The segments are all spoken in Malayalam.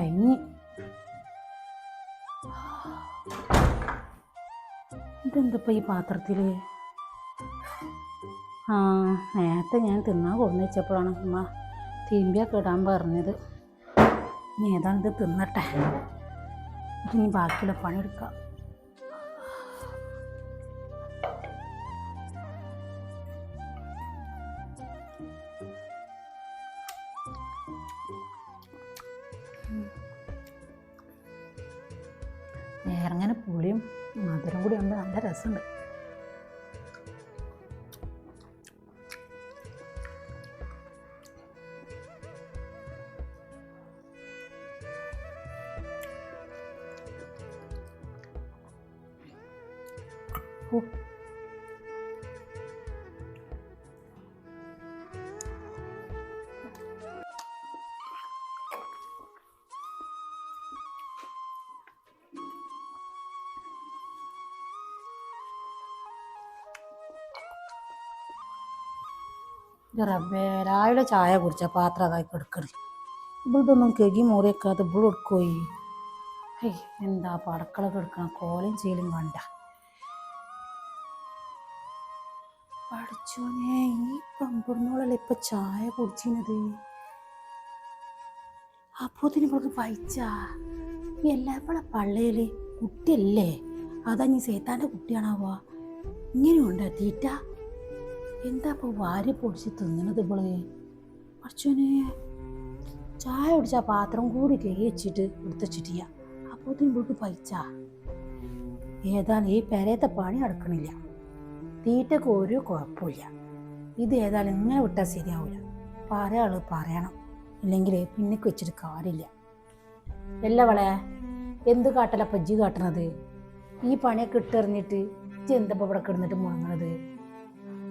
കഴിഞ്ഞ് ഇതെന്തപ്പോൾ ഈ പാത്രത്തിൽ ആ നേരത്തെ ഞാൻ തിന്നാൻ കൊണ്ടു വെച്ചപ്പോഴാണ് അമ്മ തിരുമ്പിയൊക്കെ ഇടാൻ പറഞ്ഞത്. ഇനി ഏതാണിത് തിന്നട്ടെ? ഇനി ബാക്കിയുള്ള പണിയെടുക്കാം. വേറെങ്ങനെ പുളിയും മധുരം കൂടി ആകുമ്പോൾ നല്ല രസമുണ്ട്. ഓ ഇത് റബ്ബേ രാവിലെ ചായ കുടിച്ച പാത്രം അതായി എടുക്കരുത് ഇവളിതൊന്നും കെകി മുറിയൊക്കാതെ ഇവിടെ എടുക്കുകയി ഹേയ് എന്താ പടക്കള എടുക്കണം കോലയും ചീലും കണ്ട. പഠിച്ചോനെ ഈ പമ്പുറന്നോളല്ലേ ഇപ്പൊ ചായ കുടിച്ചിരുന്നത്? അപ്പോത്തിന് ഇവൾക്ക് പൈച്ചാ എല്ലാപ്പളെ പള്ളയിൽ കുട്ടിയല്ലേ? അതാ നീ സേത്താന്റെ കുട്ടിയാണാവോ? ഇങ്ങനെയുണ്ട് തീറ്റ? എന്താ ഇപ്പോൾ വാരി പൊടിച്ച് തിന്നണത് ഇവൾ? അച്ഛനെ ചായ കുടിച്ച പാത്രം കൂടി കയച്ചിട്ട് വെച്ചിട്ട് എടുത്തുവച്ചിട്ടില്ല അപ്പോൾ ഇവൾക്ക് പൈച്ച? ഏതാണ് ഈ പെരയത്തെ പണി അടക്കണില്ല തീറ്റക്ക് ഒരു കുഴപ്പമില്ല. ഇത് ഏതായാലും ഇങ്ങനെ വിട്ടാൽ ശരിയാവില്ല പറയാൾ പറയണം. ഇല്ലെങ്കിൽ പിന്നെ വെച്ചിട്ട് കാര്യമില്ല. അല്ല വളെ എന്ത് കാട്ടല പജ്ജി കാട്ടണത്? ഈ പണിയൊക്കെ ഇട്ടെറിഞ്ഞിട്ട് ഇജ്ജ് എന്താ ഇവിടെ കിടന്നിട്ട് മുണങ്ങണത്?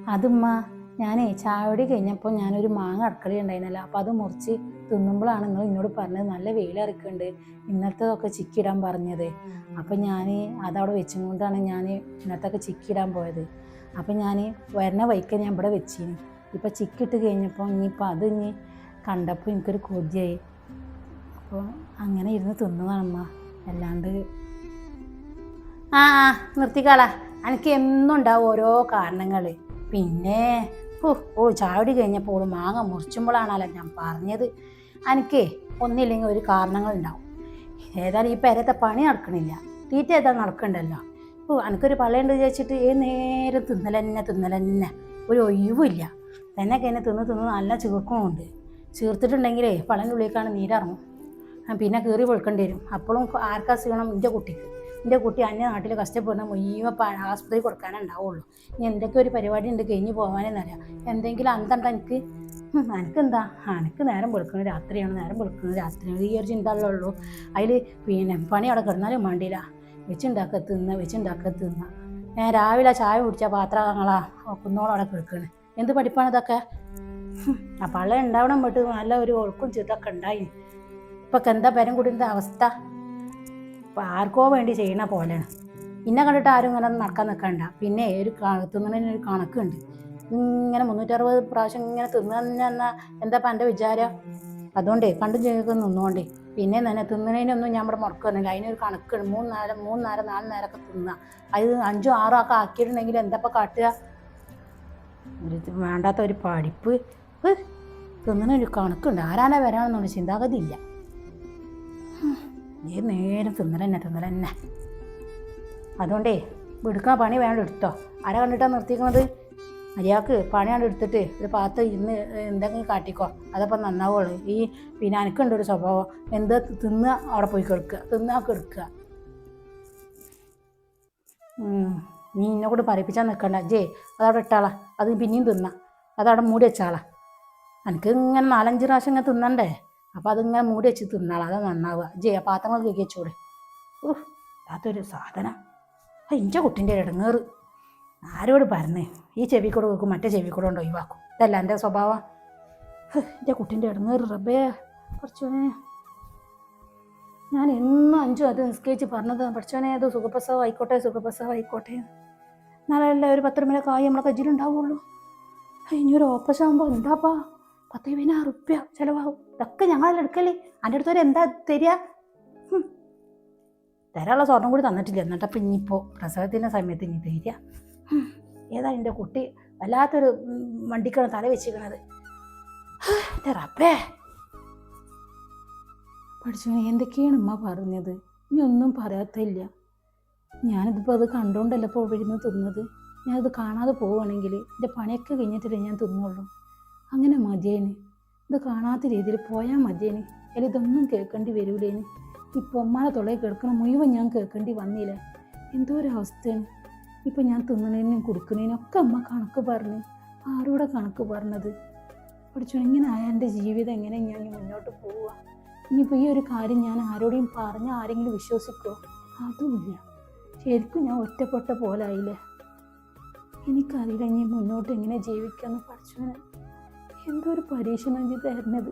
അതുമ്മ ഞാനേ ചായയോടി കഴിഞ്ഞപ്പോൾ ഞാനൊരു മാങ്ങ അടുക്കളി ഉണ്ടായിരുന്നല്ലോ അപ്പോൾ അത് മുറിച്ച് തിന്നുമ്പോഴാണ് നിങ്ങൾ എന്നോട് പറഞ്ഞത് നല്ല വെയിലിറക്കുന്നുണ്ട് ഇന്നലത്തതൊക്കെ ചിക്കിടാൻ പറഞ്ഞത്. അപ്പം ഞാൻ അതവിടെ വെച്ചും കൊണ്ടാണ് ഞാൻ ഇന്നത്തൊക്കെ ചിക്കിടാൻ പോയത്. അപ്പം ഞാൻ വരണ വൈക്ക ഞാൻ ഇവിടെ വെച്ചിന്. ഇപ്പം ചിക്കിട്ട് കഴിഞ്ഞപ്പോൾ ഇനിയിപ്പോൾ അത് ഇനി കണ്ടപ്പോൾ എനിക്കൊരു കൊതിയായി. അപ്പോൾ അങ്ങനെ ഇരുന്ന് തിന്നതാണമ്മ അല്ലാണ്ട്. ആ നിർത്തിക്കാളാ. എനിക്ക് എന്നുണ്ടാവും ഓരോ കാരണങ്ങൾ. പിന്നെ ഓ ഓ കഴിഞ്ഞപ്പോൾ മാങ്ങ മുറിച്ചുമ്പോഴാണല്ലോ ഞാൻ പറഞ്ഞത്. എനിക്കേ ഒന്നില്ലെങ്കിൽ ഒരു കാരണങ്ങളുണ്ടാവും. ഏതായാലും ഈ പെരത്തെ പണി നടക്കണില്ല. തീറ്റ ഏതാ നടക്കണ്ടല്ലോ? ഓ എനിക്കൊരു പള്ളയുണ്ട് വിചാരിച്ചിട്ട് ഏ നേരം തിന്നലന്നെ തിന്നലന്നെ. ഒരു ഒഴിവില്ല തന്നെ കഴിഞ്ഞ് തിന്ന് തിന്ന് നല്ല ചീർക്കണമുണ്ട് ചീർത്തിട്ടുണ്ടെങ്കിലേ പള്ളന്റെ ഉള്ളിലേക്കാണ് നീരിറങ്ങും പിന്നെ കീറി വെളുക്കേണ്ടി വരും. അപ്പോഴും ആർക്കാ സീണം എന്റെ കുട്ടിക്ക്. എന്റെ കുട്ടി അന്യ നാട്ടിൽ കഷ്ടപ്പെടുന്ന മുഴുവൻ ആസ്പത്രി കൊടുക്കാനേ ഉണ്ടാവുള്ളൂ ഇനി എന്തൊക്കെ ഒരു പരിപാടി ഉണ്ട് കഴിഞ്ഞ് പോകാനെന്നറിയാം എന്തെങ്കിലും അന്തണ്ട എനിക്ക്? എനിക്കെന്താ എനിക്ക് നേരം വെളുക്കുന്നത് രാത്രിയാണ് നേരം വെളുക്കുന്നത്. രാത്രിയാണ് ഈ ഒരു ഉള്ളൂ. അതിൽ പിന്നെ പണി അവിടെ കിടന്നാലും വേണ്ടിയില്ല. വെച്ചുണ്ടാക്ക തിന്ന വെച്ചുണ്ടാക്ക തിന്ന. ഞാൻ രാവിലെ ചായ കുടിച്ച പാത്രങ്ങളാ കുന്നോളം അവിടെ കിടക്കണ്. എന്ത് പഠിപ്പാണ് ഇതൊക്കെ? അപ്പം ആ പള്ള ഉണ്ടാവണം വിട്ട് നല്ല ഒരു ഒഴുക്കും ചിട്ടൊക്കെ ഉണ്ടായി ഇപ്പൊക്കെന്താ പരം കൂടിയ അവസ്ഥ? ഇപ്പൊ ആർക്കോ വേണ്ടി ചെയ്യണ പോലെയാണ്. പിന്നെ കണ്ടിട്ട് ആരും ഇങ്ങനെ നടക്കാൻ നിൽക്കണ്ട പിന്നെ ഒരു തിന്നണതിന് ഒരു കണക്കുണ്ട്. ഇങ്ങനെ മുന്നൂറ്ററുപത് പ്രാവശ്യം ഇങ്ങനെ തിന്നു തന്നെ എന്നാ എന്താ ഇപ്പം എന്റെ വിചാരം? അതുകൊണ്ടേ കണ്ടും ചെയ്തൊക്കെ നിന്നുകൊണ്ടേ പിന്നെ തന്നെ തിന്നണതിനൊന്നും ഞാൻ ഇവിടെ മുടക്കുന്നില്ല അതിനൊരു കണക്കുണ്ട്. മൂന്ന് നേരം മൂന്ന് നേരം നാല് നേരമൊക്കെ തിന്നുക അത് അഞ്ചും ആറും ഒക്കെ ആക്കിയിട്ടുണ്ടെങ്കിൽ എന്തപ്പോൾ കാട്ടുക? ഒരു വേണ്ടാത്ത ഒരു പഠിപ്പ്. തിന്നണ തിന്നണൊരു കണക്കുണ്ട്. ആരാനാ വരാണെന്നുള്ള ചിന്താഗതി ഇല്ല. ഏത് നേരം തിന്നലെന്നെ തിന്നലെന്നെ. അതുകൊണ്ടേ എടുക്കാൻ പണി വേണ്ട എടുത്തോ. ആരാ കണ്ടിട്ടാണ് നിർത്തിക്കുന്നത് മര്യാദയ്ക്ക് പണിയാണ് എടുത്തിട്ട് ഒരു പാത്ത് ഇന്ന് എന്തെങ്കിലും കാട്ടിക്കോ. അതപ്പം നന്നാവുള്ളൂ. ഈ പിന്നെ എനിക്കുണ്ട് ഒരു സ്വഭാവം. എന്ത് തിന്ന് അവിടെ പോയി കൊടുക്കുക തിന്നാൽ കൊടുക്കുക. നീ എന്നെ കൂടെ പറയിപ്പിച്ചാൽ നിൽക്കണ്ട ജേ അതവിടെ ഇട്ടാളാ. അത് പിന്നെയും തിന്നാം. അതവിടെ മൂടി വെച്ചാളാ. എനിക്ക് ഇങ്ങനെ നാലഞ്ച് പ്രാവശ്യം ഇങ്ങനെ തിന്നണ്ടേ? അപ്പോൾ അതിങ്ങനെ മൂടി വെച്ച് തിന്നാളാ അത് നന്നാവുക. ജയ പാത്രങ്ങൾ കേക്ക് വെച്ചൂടെ? അതൊരു സാധന. ആ എന്റെ കുട്ടിന്റെ ഇടങ്ങേറ് ആരോട് പറഞ്ഞേ ഈ ചെവിക്കൂടെ കൂടെ വെക്കും മറ്റേ ചെവിക്കൂടെ കൂടെ കൊണ്ട് ഒഴിവാക്കും. ഇതല്ല എന്റെ സ്വഭാവം. എന്റെ കുട്ടിന്റെ ഇടങ്ങേറ് റബ്ബേ. കുറച്ചോനെ ഞാൻ എന്നും അഞ്ചും അത് നിസ്കരിച്ച് പറഞ്ഞത്. പഠിച്ചോനെ അത് സുഖപ്രസവം ആയിക്കോട്ടെ സുഖപ്രസവം ആയിക്കോട്ടെ നാളെ ഒരു പത്ത് മണിയൊക്കെ ആയി നമ്മളെ കജ്ജിലുണ്ടാവുള്ളൂ ഇനി ഒരു ഓപ്പറേഷൻ ആകുമ്പോൾ എന്താപ്പാ? പത്ത് പതിനാറ് റുപ്യ ചിലവാകും. ഇതൊക്കെ ഞങ്ങളെല്ലാം എടുക്കല്ലേ എന്റെ വരെ എന്താ തരിക. തരാനുള്ള സ്വർണം കൂടി തന്നിട്ടില്ല. എന്നിട്ടപ്പം ഇനിയിപ്പോൾ പ്രസവത്തിന്റെ സമയത്ത് ഇനി തരിക. ഏതാ എന്റെ കുട്ടി? വല്ലാത്തൊരു വണ്ടിക്കാണ് തല വെച്ചിരിക്കണത്. എന്റെ റബ്ബേ. പഠിച്ചു എന്തൊക്കെയാണ് ഉമ്മ പറഞ്ഞത്? ഇനി ഒന്നും പറയാത്തില്ല ഞാനിതിപ്പോൾ അത് കണ്ടുകൊണ്ടല്ല ഇപ്പോൾ തിന്നത്? ഞാനത് കാണാതെ പോവുകയാണെങ്കിൽ എന്റെ പണിയൊക്കെ കഴിഞ്ഞിട്ടല്ലേ ഞാൻ തിന്നുള്ളൂ. അങ്ങനെ മതിയേന്. ഇത് കാണാത്ത രീതിയിൽ പോയാൽ മതിയേന്. അല്ല ഇതൊന്നും കേൾക്കേണ്ടി വരൂലേന്. ഇപ്പോൾ ഉമ്മാനെ തൊള്ളയിൽ കേൾക്കണം മുഴുവൻ ഞാൻ കേൾക്കേണ്ടി വന്നില്ല? എന്തോ ഒരു അവസ്ഥയാണ്. ഇപ്പം ഞാൻ തിന്നണേനും കൊടുക്കണതിനും ഒക്കെ അമ്മ കണക്ക് പറഞ്ഞു. ആരോടെ കണക്ക് പറഞ്ഞത്? പഠിച്ചു ഇങ്ങനെ ആയാൽ എന്റെ ജീവിതം എങ്ങനെ ഞാൻ മുന്നോട്ട് പോവുക? ഇനിയിപ്പോൾ ഈ ഒരു കാര്യം ഞാൻ ആരോടെയും പറഞ്ഞ ആരെങ്കിലും വിശ്വസിക്കുമോ അതുമില്ല. ശരിക്കും ഞാൻ ഒറ്റപ്പെട്ട പോലായില്ലേ? എനിക്കറിയില്ല ഇനി മുന്നോട്ട് എങ്ങനെ ജീവിക്കാമെന്ന് പഠിച്ചവന് എന്തോ ഒരു പരീക്ഷണം ചെയ്ത് തരുന്നത്.